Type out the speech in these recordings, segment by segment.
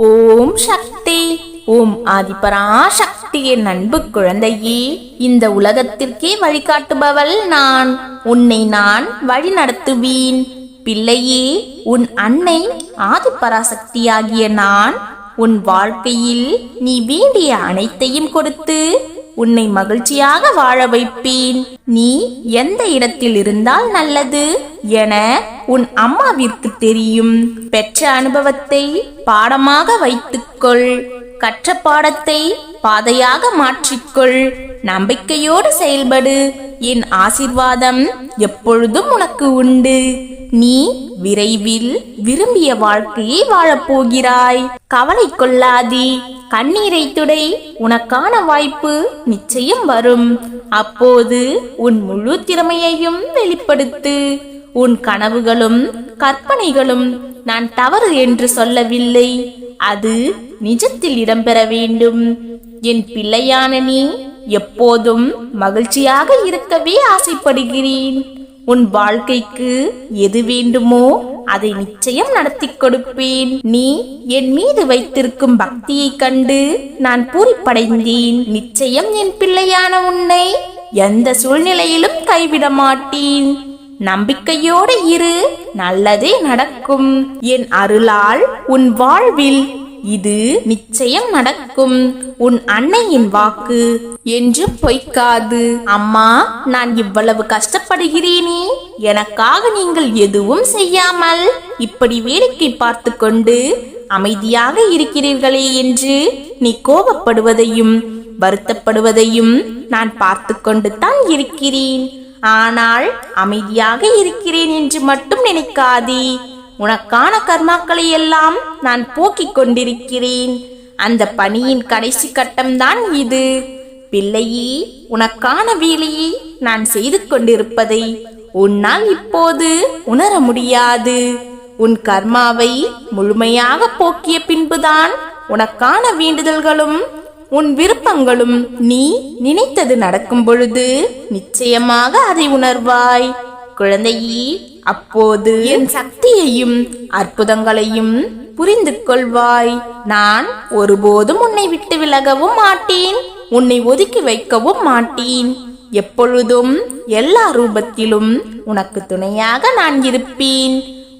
ஓம் சக்தி. ஓம் ஆதிபராசக்தியின் அன்பு குழந்தையே இந்த உலகத்திற்கே வழிகாட்டுபவள் நான். உன்னை நான் வழி நடத்துவேன் பிள்ளையே உன் அன்னை ஆதிபராசக்தியாகிய நான். உன் வாழ்க்கையில் நீ வேண்டிய அனைத்தையும் கொடுத்து உன்னை மகிழ்ச்சியாக வாழ வைப்பேன். நீ எந்த இடத்தில் இருந்தால் நல்லது என உன் அம்மாவிற்கு தெரியும். பெற்ற அனுபவத்தை பாடமாக வைத்துக்கொள். கற்ற பாடத்தை பாதையாக மாற்றிக்கொள். நம்பிக்கையோடு செயல்படு. என் ஆசிர்வாதம் எப்பொழுதும் உனக்கு உண்டு. நீ விரைவில் விரும்பிய வாழ்க்கையை வாழப்போகிறாய் கவலை கொள்ளாதே. கண்ணீரை துடை. உனக்கான வாய்ப்பு நிச்சயம் வரும். அப்போது உன் முழு திறமையையும் வெளிப்படுத்து. உன் கனவுகளும் கற்பனைகளும் நான் தவறு என்று சொல்லவில்லை. அது நிஜத்தில் இடம்பெற வேண்டும். என் பிள்ளையான நீ எப்போதும் மகிழ்ச்சியாக இருக்கவே ஆசைப்படுகிறேன். உன் வாழ்க்கைக்கு எது வேண்டுமோ அதை நிச்சயம் நடத்தி கொடுப்பேன். நீ என் மீது வைத்திருக்கும் பக்தியை கண்டு நான் பூரிப்படைந்தேன். நிச்சயம் என் பிள்ளையான உன்னை எந்த சூழ்நிலையிலும் கைவிட மாட்டேன். நம்பிக்கையோடு இரு நல்லதே நடக்கும். என் அருளால் உன் வாழ்வில் இது நிச்சயம் நடக்கும். உன் அன்னையின் வாக்கு என்று பொய்க்காது. அம்மா நான் இவ்வளவு கஷ்டப்படுகிறேனே. எனக்காக நீங்கள் எதுவும் செய்யாமல் இப்படி வேடிக்கை பார்த்து கொண்டு அமைதியாக இருக்கிறீர்களே என்று நீ கோபப்படுவதையும் வருத்தப்படுவதையும் நான் பார்த்து கொண்டு தான் இருக்கிறேன். ஆனால் அமைதியாக இருக்கிறேன் என்று மட்டும் நினைக்காதே. உனக்கான கர்மாக்களை எல்லாம் நான் போக்கிக் கொண்டிருக்கிறேன். அந்த பணியின் கடைசி கட்டம்தான் இது. பிள்ளையே உனக்கான வேலையை நான் செய்து கொண்டிருப்பதை உன்னால் இப்போது உணர முடியாது. உன் கர்மாவை முழுமையாக போக்கிய பின்புதான் உனக்கான வேண்டுதல்களும் உன் விருப்பங்களும் நீ நினைத்தது நடக்கும் பொழுது நிச்சயமாக அதை உணர்வாய். குழந்தையே அப்போது என் சக்தியையும் அற்புதங்களையும் புரிந்து கொள்வாய் நான் ஒருபோதும் உன்னை விட்டு விலகவும் மாட்டேன். உன்னை ஒதுக்கி வைக்கவும் மாட்டேன். எப்பொழுதும் எல்லா ரூபத்திலும் உனக்கு துணையாக நான் இருப்பேன்.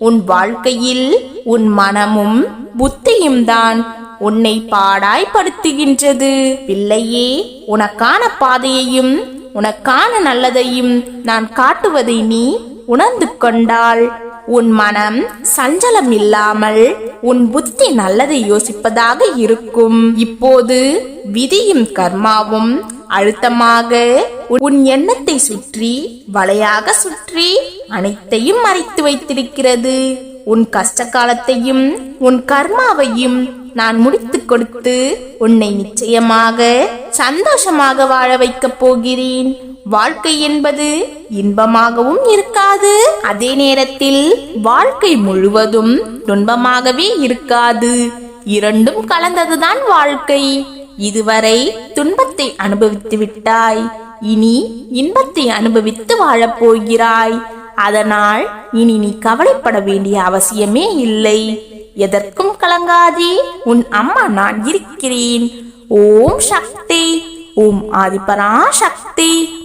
உன் வாழ்க்கையில் உன் மனமும் புத்தியும் தான் உன்னை பாடாய்படுத்துகின்றது பிள்ளையே உனக்கான பாதையையும் உனக்கான நல்லதையும் நான் காட்டுவதை நீ உணர்ந்து கொண்டாள் உன் மனம் சஞ்சலம் இல்லாமல் உன் புத்தி நல்லதை யோசிப்பதாக இருக்கும். இப்போது விதியும் கர்மாவும் அழுத்தமாக உன் எண்ணத்தை சுற்றி வலையாக சுற்றி அனைத்தையும் மறைத்து வைத்திருக்கிறது. உன் கஷ்ட காலத்தையும் உன் கர்மாவையும் நான் முடித்து கொடுத்து உன்னை நிச்சயமாக சந்தோஷமாக வாழ வைக்கப் போகிறேன். வாழ்க்கை என்பது இன்பமாகவும் இருக்காது. அதே நேரத்தில் வாழ்க்கை முழுவதும் துன்பமாகவே இருக்காது. இரண்டும் கலந்ததுதான் வாழ்க்கை. இதுவரை துன்பத்தை அனுபவித்து விட்டாய். இனி இன்பத்தை அனுபவித்து வாழப் போகிறாய் அதனால் இனி நீ கவலைப்பட வேண்டிய அவசியமே இல்லை. எதற்கும் கலங்காதே. உன் அம்மா நான் இருக்கிறேன். ஓம் சக்தி. ஓம் ஆதிபரா சக்தி